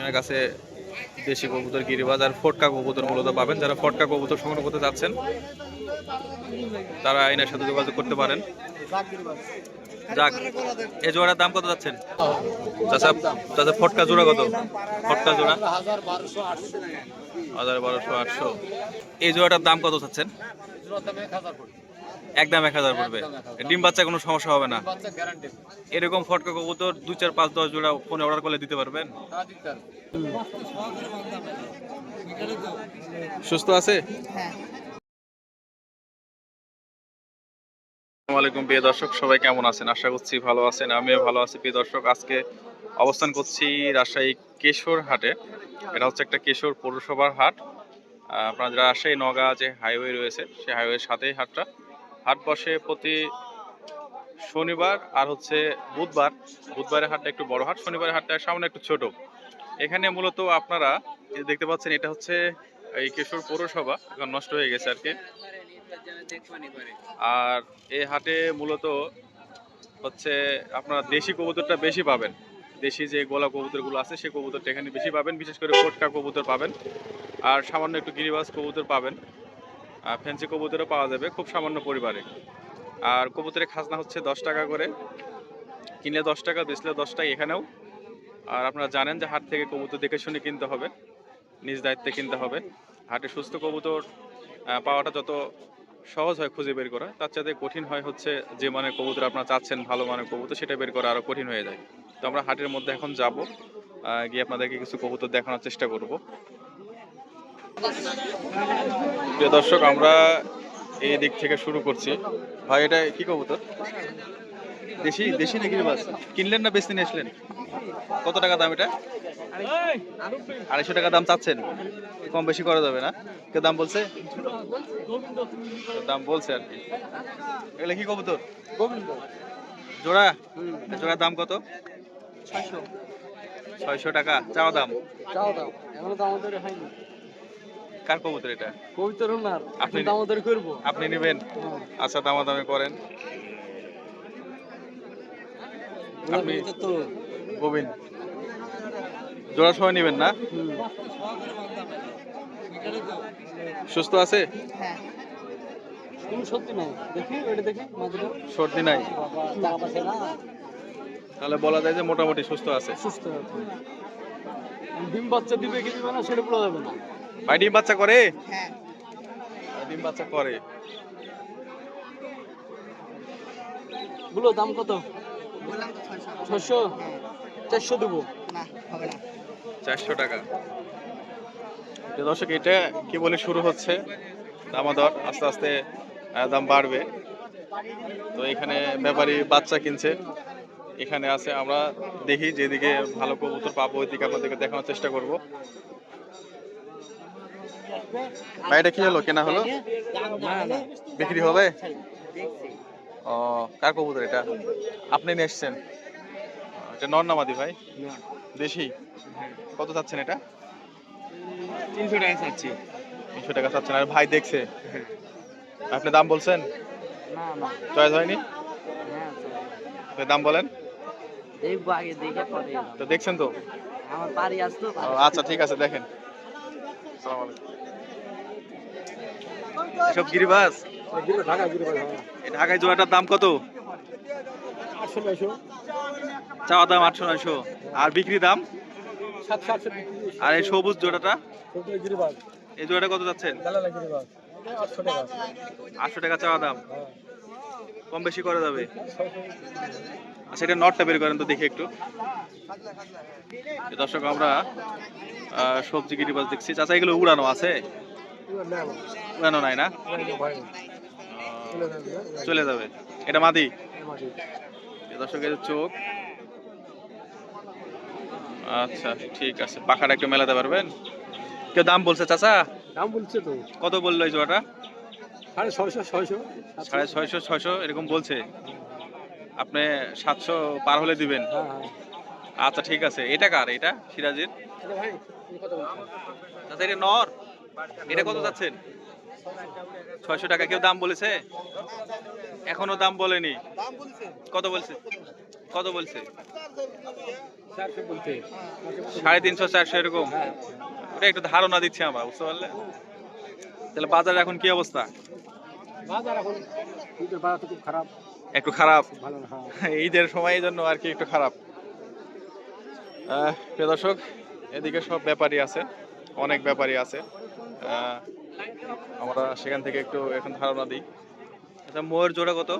এনার কাছে দেশি কবুতর, গিরিবাজ আর ফটকা কবুতর মূলত পাবেন। যারা ফটকা কবুতর সংগ্রহ করতে যাচ্ছেন, তারা এনার সাথে যোগাযোগ করতে পারেন। যাক, এই জোড়ার দাম কত যাচ্ছেন? চাচা ফটকা জোড়া কত? ফটকা জোড়া? হাজার বারোশো আটশো। এই জোড়াটার দাম কত চাচ্ছেন একদম এক হাজার পড়বে। ডিম বাচ্চা কোনো সমস্যা হবে না। এরকম ফটকা কবুতর দুই চার পাঁচ দশ জোড়া ফোনে অর্ডার করলে দিতে পারবেন। হ্যাঁ পারবে। সুস্থ আছে? আসসালামু আলাইকুম প্রিয় দর্শক সবাই কেমন আছেন? আশা করছি ভালো আছেন আমিও ভালো আছি। প্রিয় দর্শক আজকে অবস্থান করছি রাজশাহী কেশর হাটে। এটা হচ্ছে একটা কেশর পৌরসভার হাট। আপনারা যারা রাজশাহী নগা যে হাইওয়ে রয়েছে সেই হাইওয়ের সাথেই হাটটা। হাট বসে প্রতি শনিবার আর হচ্ছে বুধবার। বুধবারের হাটটা একটু বড় হাট, শনিবারের হাটটা সামনে একটু ছোট। এখানে মূলত আপনারা দেখতে পাচ্ছেন এটা হচ্ছে এই কেশর পৌরসভা, এখন নষ্ট হয়ে গেছে আর কি আর এই হাটে মূলত হচ্ছে আপনারা দেশি কবুতরটা বেশি পাবেন। দেশি যে গোলা কবুতরগুলো আছে সেই কবুতরটা এখানে বেশি পাবেন। বিশেষ করে ফটকা কবুতর পাবেন। আর সামান্য একটু গিরিবাজ কবুতর পাবেন। ফ্যান্সি কবুতরও পাওয়া যাবে, খুব সামান্য পরিবারে। আর কবুতরের খাজনা হচ্ছে দশ টাকা করে। কিনলে দশ টাকা, বেচলে দশ টাকা এখানেও। আর আপনারা জানেন যে হাট থেকে কবুতর দেখে শুনে কিনতে হবে, নিজ দায়িত্বে কিনতে হবে। হাটে সুস্থ কবুতর পাওয়াটা যত সহজ হয় খুঁজে বের করা, তার চাইতে কঠিন হয় হচ্ছে যে মানের কবুতর আপনারা চাচ্ছেন, ভালো মানের কবুতর, সেটা বের করা আরও কঠিন হয়ে যায়। তো আমরা হাটের মধ্যে এখন যাব গিয়ে আপনাদেরকে কিছু কবুতর দেখানোর চেষ্টা করব। প্রিয় দর্শক আমরা এই দিক থেকে শুরু করছি। ভাই এটা কি কবুতর? দেশি দেশি নাকি বাস? কিনলেন না বেশি নিয়ে আসলেন? কত টাকা দাম এটা? আড়াইশো টাকা দাম চাচ্ছেন। কম বেশি করা যাবে না। কে দাম বলছে? দাম বলছে আর কি। এগুলো কি কবুতর? জোড়া? জোড়ার দাম কত? ছয়শো। টাকা। চাওয়া দাম? চাও দাও এখনও তো আমাদের হয়নি। কার কবুতর এটা? কবিতর না আপনি- আমাদের করব। আপনি নেবেন? আচ্ছা দামাদামি করেন। আপনি তো গোবিন। জোড়া সবাই নেবেন না? সুস্থ আছে? হ্যাঁ। সর্দি নাই? তাহলে বলা যায় যে মোটামুটি সুস্থ আছে। সুস্থ আছে। ডিম বাচ্চা দিবে কি দিবে না সেটা বলা যাবে না। ভাই ডিম বাচ্চা করে? হ্যাঁ। ডিম বাচ্চা করে। গুলো দাম কত? বললাম তো ছয়শো। ছশো চারশো দেবো। না হবে না। চারশো টাকা। দর্শক এটা কি বলে শুরু হচ্ছে? দামাদর আস্তে আস্তে দাম বাড়বে। তো এখানে ব্যাপারী বাচ্চা কিনছে। এখানে আছে আমরা দেখি যেদিকে ভালো কবুতর পাবো ওইদিকে আপনাদেরকে দেখানোর চেষ্টা করব। ভাই এটা কি হলো? কেনা হলো? বিক্রি হবে? ও কার কবুতর এটা? আপনি নিয়ে এসছেন? এটা নর নামাদি ভাই? দেশি? কত চাচ্ছেন এটা? তিনশো টাকা চাচ্ছি। তিনশো টাকা চাচ্ছেন। আর ভাই দেখছে। আপনি দাম বলছেন? না না। চয়েস হয়নি? হ্যাঁ দাম বলেন। তো দেখছেন তো? আমার বাড়ি আসতো আচ্ছা ঠিক আছে দেখেন। আসসালামু আলাইকুম। এসব গিরিবাস? ঢাকায় জোড়াটার দাম কত? চাওয়া দাম আটশো নয়শো। আর বিক্রি দাম? আর এই সবুজ জোড়াটা? এই জোড়াটা কত গিরিবাজ আটশো টাকা চাওয়া দাম। কম বেশি করা যাবে। আচ্ছা এটা নটটা বের করেন তো দেখি একটু। দর্শক, আমরা সবজি গিরিবাজ দেখছি। চাচা, এগুলো উড়ানো আছে? উড়ানো নাই না? চলে যাবে। এটা মাদি? এ দর্শক এর চোখ। আচ্ছা ঠিক আছে। পাখাটা একটু মেলাতে পারবেন? কেউ দাম বলছে চাচা? দাম বলছে তো। কত বলল এই সাড়ে ছয়শো ছয়শো। সাড়ে ছয়শো ছয়শো এরকম বলছে। আপনি সাতশো পার হলে দিবেন। হ্যাঁ হ্যাঁ। আচ্ছা ঠিক আছে। এটা কার? এটা সিরাজের? আচ্ছা এটা নর? এটা কত যাচ্ছেন? ছয়শো টাকা। কেউ দাম বলেছে? এখনও দাম বলেনি। কত বলছে? কত বলছে? সাড়ে তিনশো চারশো এরকম। ওটা একটু ধারণা দিচ্ছি আমরা বুঝতে পারলে? তাহলে বাজারে এখন কি অবস্থা? বাজার এখন বাজার তো খুব খারাপ। একটু খারাপ। হ্যাঁ। ঈদের সময় এই জন্য আর কি একটু খারাপ। প্রিয় দর্শক এদিকে সব ব্যাপারই আছে। অনেক ব্যাপারী আছে। আমরা সেখান থেকে একটু এখন ধারণা দিই। আচ্ছা ময়ূর জোড়া কত?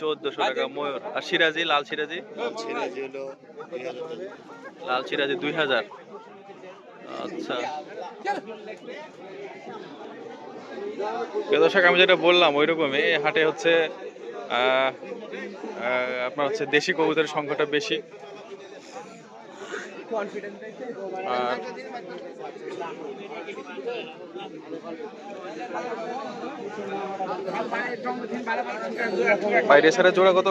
চোদ্দশো টাকা ময়ূর। আর সিরাজি, লাল সিরাজি? লাল সিরাজি দুই হাজার। আচ্ছা। দর্শক, আমি যেটা বললাম ওই রকমই হাটে হচ্ছে আপনার হচ্ছে দেশি কবুতরের সংখ্যাটা বেশি। বাইরে সারা জোড়া কত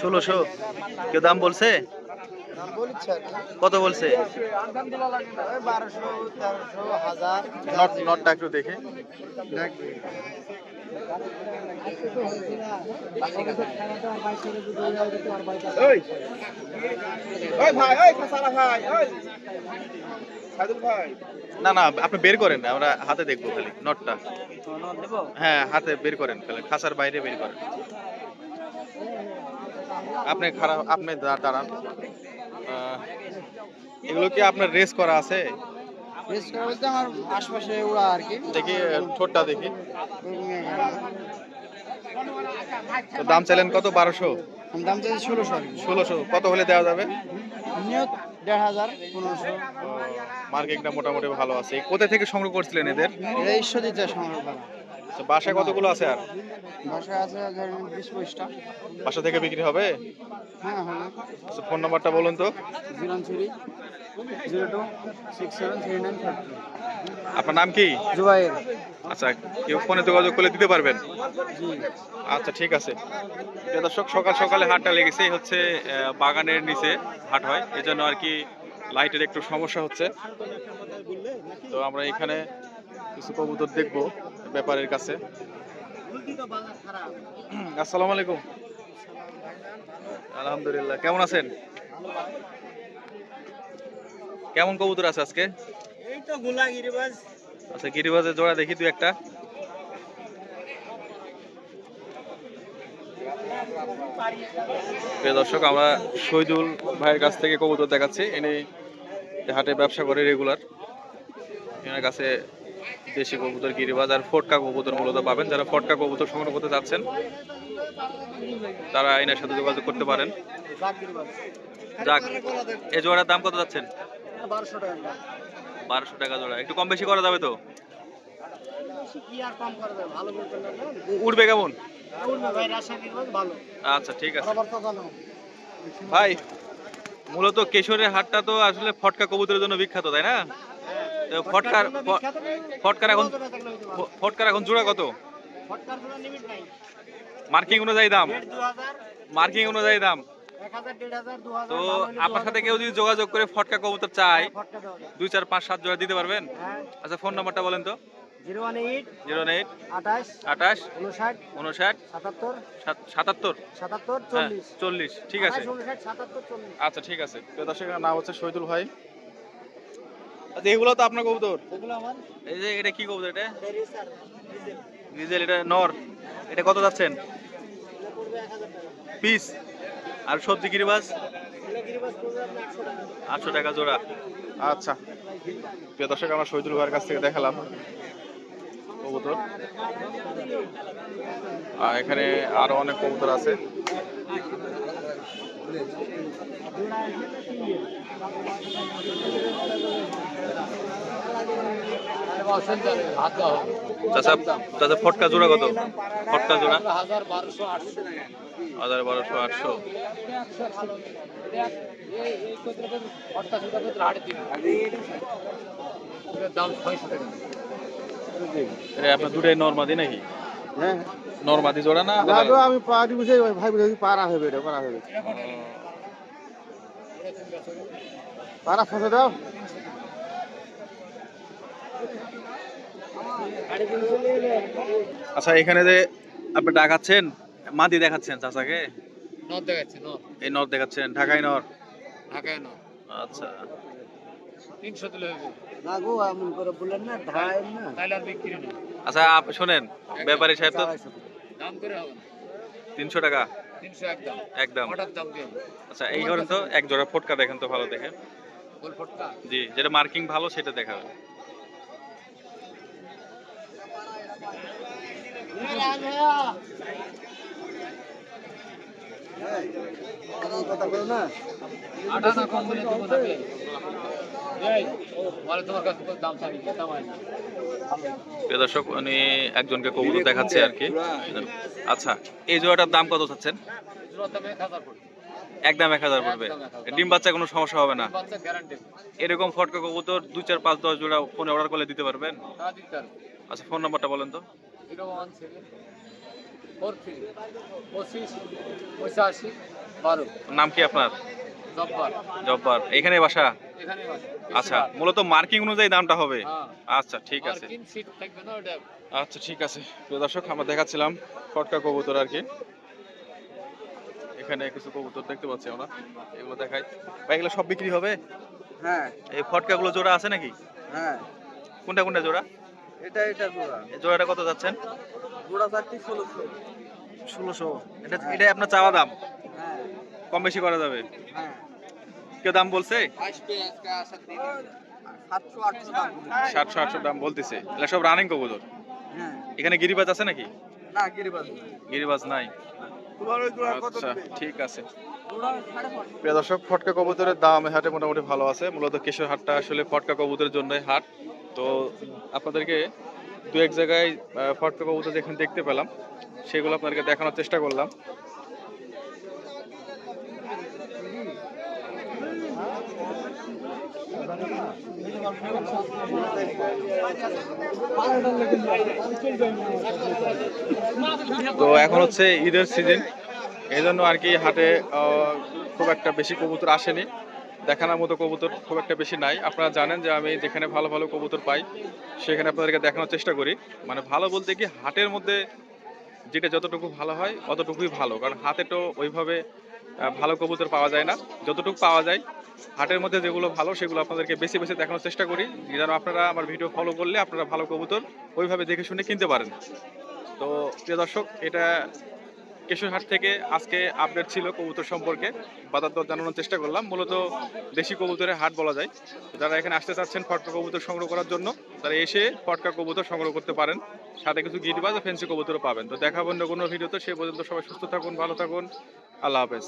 ষোলোশো। কেউ দাম বলছে? কত বলছে? বারোশো তেরোশো হাজার। নট নটটা একটু দেখে। না না, আপনি বের করেন, আমরা হাতে দেখব খালি, নটটা। হ্যাঁ হাতে বের করেন খালি, খাসার বাইরে বের করেন। আপনি খারাপ, আপনি দাঁড়ান। এগুলো কি আপনার রেস করা আছে? বেশ করে বলতে আমার আশপাশে ওরা আর কি। দেখি ঠোঁটটা দেখি। তো দাম চাইলেন কত? বারোশো? দাম চাইছি ষোলোশো ষোলোশো। কত হলে দেওয়া যাবে? নিয়ত দেড় হাজার পনেরোশো। মার্কেটটা মোটামুটি ভালো আছে। কোথা থেকে সংগ্রহ করছিলেন এদের? সংগ্রহ করা। বাসায় কতগুলো আছে আর? বাসায় আছে বিশ পঁচিশটা বাসা থেকে বিক্রি হবে? হ্যাঁ আচ্ছা, ফোন নাম্বারটা বলুন তো। Zero three zero two six seven three nine five আপনার নাম কি? জুবাইর। আচ্ছা কেউ ফোনে যোগাযোগ করলে দিতে পারবেন? আচ্ছা ঠিক আছে। দর্শক সকাল সকালে হাটটা লেগেছে হচ্ছে আহ, বাগানের নিচে হাট হয়। এই জন্য আর কি লাইটের একটু সমস্যা হচ্ছে। তো আমরা এখানে কিছু কবুতর দেখব ব্যাপারের কাছে। আসসালামু আলাইকুম। আলহামদুলিল্লাহ কেমন আছেন? কেমন কবুতর আছে আজকে? এই তো গোলা গিরিবাজ। আচ্ছা গিরিবাজের জোড়া দেখি তুই একটা। প্রিয় দর্শক আমরা শহীদুল ভাইয়ের কাছ থেকে কবুতর দেখাচ্ছি। ইনি হাটে ব্যবসা করে রেগুলার। এনার কাছে দেশি কবুতর গিরিবাজ আর ফটকা কবুতর মূলত পাবেন। যারা ফটকা কবুতর সংগ্রহ করতে যাচ্ছেন তারা এনার সাথে যোগাযোগ করতে পারেন। যাক এই জোড়ার দাম কত যাচ্ছেন? বারোশো টাকা বারোশো টাকা জোড়া। একটু কম বেশি করা যাবে তো? উঠবে কেমন? আচ্ছা ঠিক আছে। ভাই মূলত কেশরের হাটটা তো আসলে ফটকা কবুতরের জন্য বিখ্যাত তাই না? ফটকার ফটকার এখন ফটকার এখন জোড়া কত? মার্কিং অনুযায়ী দাম। মার্কিং অনুযায়ী দাম। তো আপনার সাথে কেউ যদি যোগাযোগ করে ফটকা কবুতর দেওয়া যায়। দুই চার পাঁচ সাত জোড়া দিতে পারবেন? হ্যাঁ। আচ্ছা ফোন নাম্বারটা বলেন তো। Zero one eight zero eight আঠাশ আঠাশ উনষাট উনষাট সাতাত্তর সাতাত্তর। সাতাত্তর হ্যাঁ চল্লিশ। চল্লিশ ঠিক আছে। আঠাশ, উনষাট সাতাত্তর চল্লিশ। আচ্ছা ঠিক আছে। প্রিয় দর্শকের নাম হচ্ছে শহীদুল ভাই। আচ্ছা এগুলো তো আপনার কবুতর? এগুলো আমার। এই যে এটা কি কবুতর এটা? ডিজেল এটা নর। এটা কত যাচ্ছেন? পিস আর সবজি গিরিবাস আটশো টাকা জোড়া। আচ্ছা। প্রিয় দর্শক, আমরা শহীদুল ভাইয়ের কাছ থেকে দেখালাম। কবুতর। এখানে আরও অনেক কবুতর আছে। চাচা ফটকা জোড়া কত? ফটকা জোড়া? হাজার বারোশো আটশো। হাজার বারোশো আটশো আপনার দুটাই নর্মাদি নাকি? হ্যাঁ। নর্মাদি জোড়া না? আমি বুঝে ভাই বুঝে পারা হবে এটা পারা হবে পারা ফসে দাও। আচ্ছা এখানে যে আপনি ডাকাচ্ছেন মাদি দেখাচ্ছেন চাচাকে? নদ দেখাচ্ছি নদ এই নর দেখাচ্ছেন ঢাকায় নর? ঢাকায় নদ আচ্ছা। তিনশো দিলে হবে না গো এমন করে বলেন না ঢাই না। তাইলে আর বিক্রি নেই। আচ্ছা আপ- শোনেন ব্যাপারী সাহেব তো দাম করে হবে না। তিনশো টাকা? একদম। একদম। হঠাৎ দাম দিয়ে আচ্ছা এই করেন তো এক জোড়া ফটকা দেখেন তো ভালো দেখে। গোল ফটকা? জি যেটা মার্কিং ভালো সেটা দেখাবেন। কথা বলো না। আটা না কম বলে দেবো দর্শক উনি একজনকে কবুতর দেখাচ্ছে আর কি। আচ্ছা এই জোড়াটার দাম কত চাচ্ছেন? একদম এক হাজার পড়বে। ডিম বাচ্চা কোনো সমস্যা হবে না। এরকম ফটকা কবুতর দুই চার পাঁচ দশ জোড়া ফোনে অর্ডার করলে দিতে পারবেন? আচ্ছা ফোন নাম্বারটা বলেন তো। নাম কি আপনার? জব্বার। জব্বার। এখানে বাসা? আচ্ছা মূলত মার্কিং অনুযায়ী দামটা হবে? হ্যাঁ। আচ্ছা ঠিক আছে। তিন সিট থাকবে না ওটা আচ্ছা ঠিক আছে। প্রিয় দর্শক আমরা দেখাচ্ছিলাম ফটকা কবুতর আর কি। এখানে কিছু কবুতর দেখতে পাচ্ছি আমরা। এগুলো দেখাই। ভাই এগুলো সব বিক্রি হবে? হ্যাঁ। এই ফটকাগুলো জোড়া আছে নাকি? হ্যাঁ। কোনটা কোনটা জোড়া? এটা এটা জোড়া। এই জোড়াটা কত যাচ্ছেন? জোড়া চারটি ষোলোশো। ষোলোশো। এটা এটা আপনার চাওয়া দাম? হ্যাঁ। কম বেশি করা যাবে? হ্যাঁ। কেউ দাম বলছে? সাতশো আটশো দাম বলতেছে। সব রানিং এখানে গিরিবাজ আছে নাকি? গিরিবাজ নাই। আচ্ছা হাটে মোটামুটি ভালো আছে। মূলত হাটটা আসলে ফটকা হাট। তো আপনাদেরকে দু এক জায়গায় ফটকা যেখানে দেখতে পেলাম, সেগুলো আপনাদেরকে দেখানোর চেষ্টা করলাম। তো এখন হচ্ছে ঈদের সিজন এই জন্য আর কি হাটে খুব একটা বেশি কবুতর আসেনি। দেখানোর মতো কবুতর খুব একটা বেশি নাই। আপনারা জানেন যে আমি যেখানে ভালো ভালো কবুতর পাই, সেখানে আপনাদেরকে দেখানোর চেষ্টা করি। মানে ভালো বলতে কি, হাটের মধ্যে যেটা যতটুকু ভালো হয়, অতটুকুই ভালো। কারণ হাতে তো ওইভাবে ভালো কবুতর পাওয়া যায় না। যতটুকু পাওয়া যায়, হাটের মধ্যে যেগুলো ভালো, সেগুলো আপনাদেরকে বেশি বেশি দেখানোর চেষ্টা করি। যেন আপনারা আমার ভিডিও ফলো করলে আপনারা ভালো কবুতর ওইভাবে দেখে শুনে কিনতে পারেন। তো প্রিয় দর্শক, এটা কেশরহাট থেকে আজকে আপডেট ছিল কবুতর সম্পর্কে। বাজার দর জানানোর চেষ্টা করলাম। মূলত দেশি কবুতরের হাট বলা যায়। যারা এখানে আসতে চাচ্ছেন ফটকা কবুতর সংগ্রহ করার জন্য, তারা এসে ফটকা কবুতর সংগ্রহ করতে পারেন। সাথে কিছু গিটবাজ ও ফেন্সি কবুতরও পাবেন। তো দেখা অন্য কোনো ভিডিওতে, সে পর্যন্ত সবাই সুস্থ থাকুন, ভালো থাকুন। আল্লাহ হাফেজ।